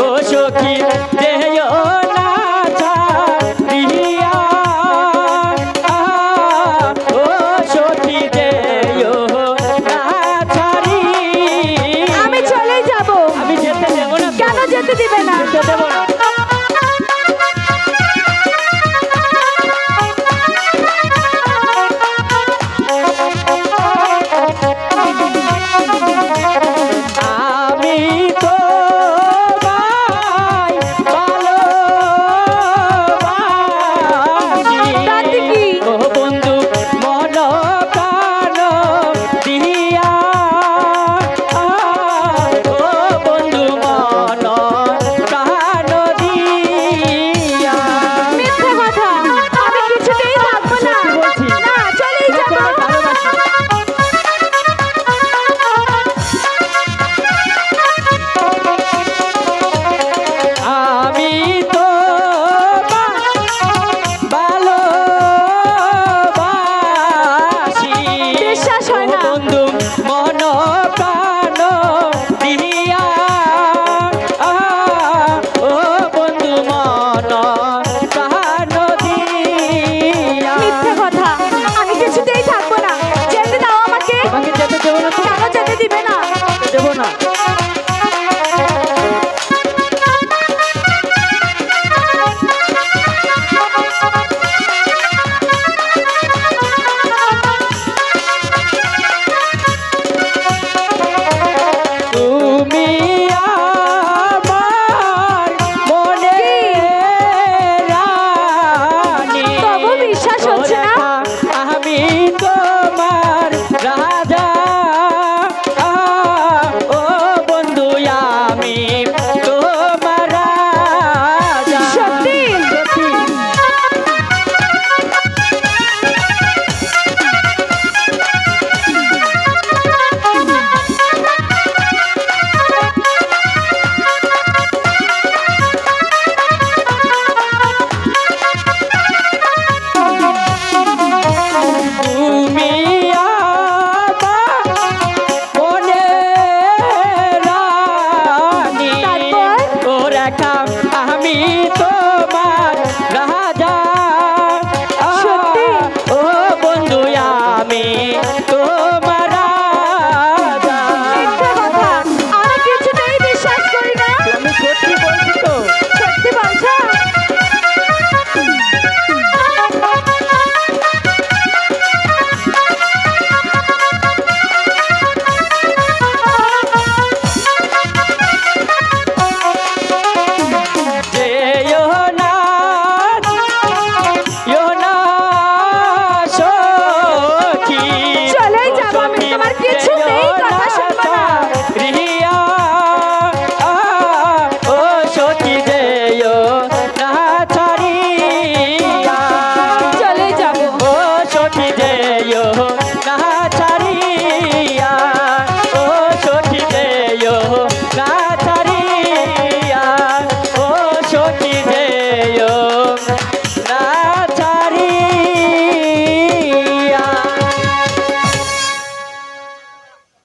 ও সখী দেহ না আমি চলে যাব। আমি যেতে দেব কেন যেতে দিবে না? তারা যেতে দিবে না দেবো না